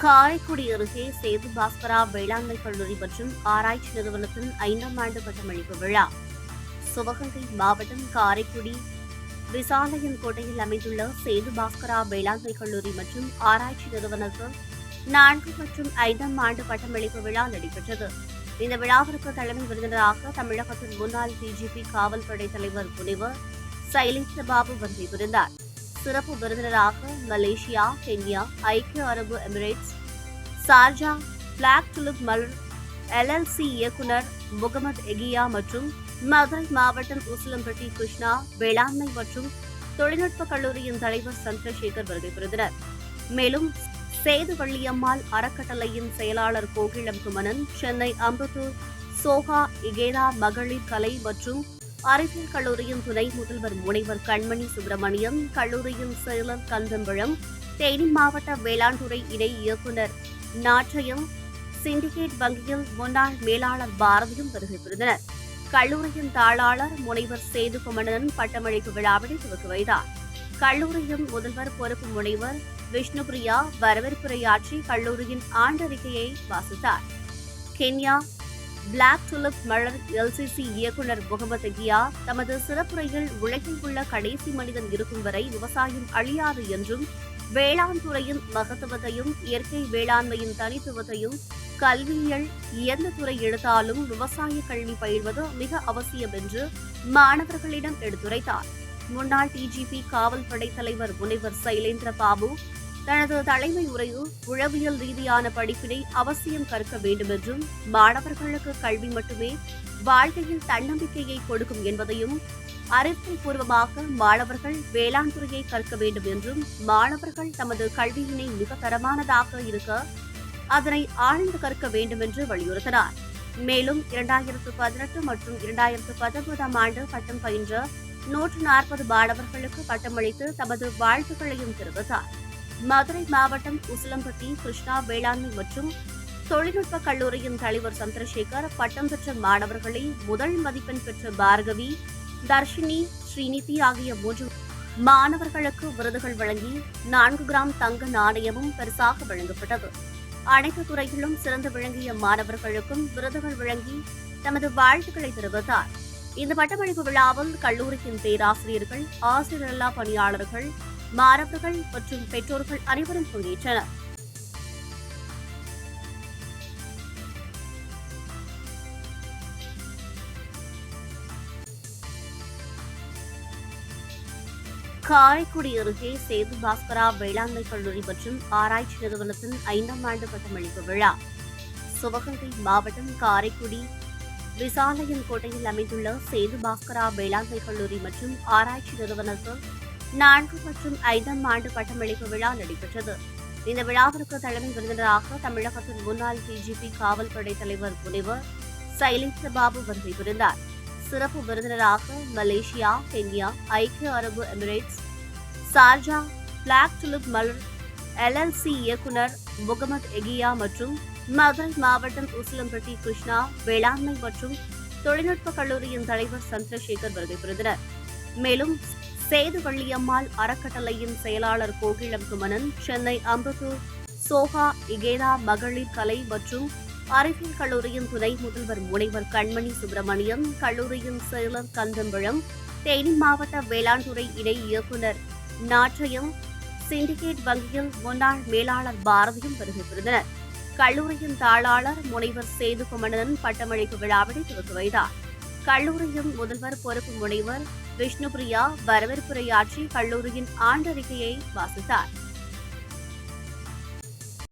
காரைக்குடி அருகே சேது பாஸ்கரா வேளாண்மை கல்லூரி மற்றும் ஆராய்ச்சி நிறுவனத்தின் ஐந்தாம் ஆண்டு பட்டமளிப்பு விழா. சிவகங்கை மாவட்டம் காரைக்குடி விசாலயம் கோட்டையில் அமைந்துள்ள சேது பாஸ்கரா வேளாண்மை கல்லூரி மற்றும் ஆராய்ச்சி நிறுவனத்தில் நான்கு மற்றும் ஐந்தாம் ஆண்டு பட்டமளிப்பு விழா நடைபெற்றது. இந்த விழாவிற்கு தலைமை விருந்தினராக தமிழகத்தின் முன்னாள் டிஜிபி காவல்படை தலைவர் புனிவர் சைலேந்திர பாபு வருகை புரிந்தார் சிறப்பு விருந்தினராக மலேசியா கென்யா ஐக்கிய அரபு எமிரேட்ஸ் சார்ஜா பிளாக் டுலிப் மலர் எல்எல்சி இயக்குனர் முகமது எகியா மற்றும் மதுரை மாவட்டம் உசிலம்பட்டி கிருஷ்ணா வேளாண்மை மற்றும் தொழில்நுட்ப கல்லூரியின் தலைவர் சந்திரசேகர் வருகை பெறுகிறார் மேலும் சேது வள்ளியம்மாள் அறக்கட்டளையின் செயலாளர் கோகிலம் குமணன் சென்னை அம்பத்தூர் சோகா இகேரா மகளிர் கலை மற்றும் அறிவியல் கல்லூரியின் துணை முதல்வர் முனைவர் கண்மணி சுப்பிரமணியம் கல்லூரியின் செயலர் கந்தம்பழம் தேனி மாவட்ட வேளாண்துறை இணை இயக்குநர் நாற்றயம் சிண்டிகேட் வங்கியில் முன்னாள் மேலாளர் பாரதியும் வருகை புரிந்தனர். கல்லூரியின் தாளாளர் முனைவர் சேதுகுமணன் பட்டமளிப்பு விழாவினை துவக்கி வைத்தார். கல்லூரியின் முதல்வர் பொறுப்பு முனைவர் விஷ்ணுபிரியா வரவேற்புரையாற்றி கல்லூரியின் ஆண்டறிக்கையை வாசித்தார். கென்யா பிளாக் டுலிப் மலர் எல்சிசி இயக்குநர் முகமது கியா தமது சிறப்புரையில் உலகில் உள்ள கடைசி மனிதன் இருக்கும் வரை விவசாயம் அழியாது என்றும் வேளாண் துறையின் மகத்துவத்தையும் இயற்கை வேளாண்மையின் தனித்துவத்தையும் கல்வியியல் எந்த துறை எடுத்தாலும் விவசாய கல்வி பயில்வது மிக அவசியம் என்று மாணவர்களிடம் எடுத்துரைத்தார். முன்னாள் டிஜிபி காவல்படை தலைவர் முனைவர் சைலேந்திர பாபு தனது தலைமை உரையில் உளவியல் ரீதியான படிப்பினை அவசியம் கற்க வேண்டும் என்றும் மாணவர்களுக்கு கல்வி மட்டுமே வாழ்க்கையில் தன்னம்பிக்கையை கொடுக்கும் என்பதையும் அறிவியல் பூர்வமாக மாணவர்கள் வேளாண் துறையை கற்க வேண்டும் என்றும் மாணவர்கள் தமது கல்வியினை மிக தரமானதாக இருக்க அதனை ஆழ்ந்து கற்க வேண்டும் என்று வலியுறுத்தினார். மேலும் இரண்டாயிரத்து பதினெட்டு மற்றும் இரண்டாயிரத்து பத்தொன்பதாம் ஆண்டு பட்டம் பயின்ற நூற்று நாற்பது மாணவர்களுக்கு பட்டமளித்து தமது வாழ்த்துக்களையும் தெரிவித்தார். மதுரை மாவட்டம் உசிலம்பட்டி கிருஷ்ணா வேளாண்மை மற்றும் தொழில்நுட்ப கல்லூரியின் தலைவர் சந்திரசேகர் பட்டம் பெற்ற மாணவர்களை முதல் மதிப்பெண் பெற்ற பார்கவி தர்ஷினி ஸ்ரீநிதி ஆகிய மூன்று மாணவர்களுக்கு விருதுகள் வழங்கி நான்கு கிராம் தங்க நாணயமும் பரிசாக வழங்கப்பட்டது. அனைத்து துறையிலும் சிறந்து விளங்கிய மாணவர்களுக்கும் விருதுகள் வழங்கி தமது வாழ்த்துக்களை தெரிவித்தார். இந்த பட்டமளிப்பு விழாவில் கல்லூரியின் பேராசிரியர்கள் ஆசிரியரல்லா பணியாளர்கள் மாணவர்கள் மற்றும் பெற்றோர்கள் அனைவரும் பங்கேற்றனர். காரைக்குடி அருகே சேது பாஸ்கரா வேளாண்மை கல்லூரி மற்றும் ஆராய்ச்சி நிறுவனத்தின் ஐந்தாம் ஆண்டு பட்டமளிப்பு விழா. சிவகங்கை மாவட்டம் காரைக்குடி விசாலையன் கோட்டையில் அமைந்துள்ள சேது பாஸ்கரா வேளாண்மை கல்லூரி மற்றும் ஆராய்ச்சி நிறுவனத்தில் நான்கு மற்றும் ஐந்தாம் ஆண்டு பட்டமளிப்பு விழா நடைபெற்றது. இந்த விழாவிற்கு தலைமை விருந்தினராக தமிழகத்தின் முன்னாள் டிஜிபி காவல்படை தலைவர் முனைவர் சைலேந்திர பாபு வருகை புரிந்தார். சிறப்பு விருந்தினராக மலேசியா கென்யா ஐக்கிய அரபு எமிரேட்ஸ் சார்ஜா பிளாக் டுலிப் மலர் எல்எல்சி இயக்குனர் முகமது எகியா மற்றும் மதுரை மாவட்டம் உசிலம்பட்டி கிருஷ்ணா வேளாண்மை மற்றும் தொழில்நுட்ப கல்லூரியின் தலைவர் சந்திரசேகர் வருகை புரிந்தனர். மேலும் சேது வள்ளியம்மாள் அறக்கட்டளையின் செயலாளர் கோகிலம் குமணன் சென்னை அம்பத்தூர் சோஹா இகேதா மகளிர் கலை மற்றும் அறிவியல் கல்லூரியின் துணை முதல்வர் முனைவர் கண்மணி சுப்பிரமணியம் கல்லூரியின் செயலர் கந்தம்பழம் தேனி மாவட்ட வேளாண்துறை இணை இயக்குநர் நாற்றயம் சிண்டிகேட் வங்கியின் முன்னாள் மேலாளர் பாரதியும் வருகை கல்லூரியின் தாளாளர் முனைவர் சேது குமணன் பட்டமளிப்பு விழாவினை துவக்கி வைத்தார். கல்லூரியின் முதல்வர் பொறுப்பு முனைவர் விஷ்ணுபிரியா வரவேற்புரையாற்றி கல்லூரியின் ஆண்டறிக்கையை வாசித்தார்.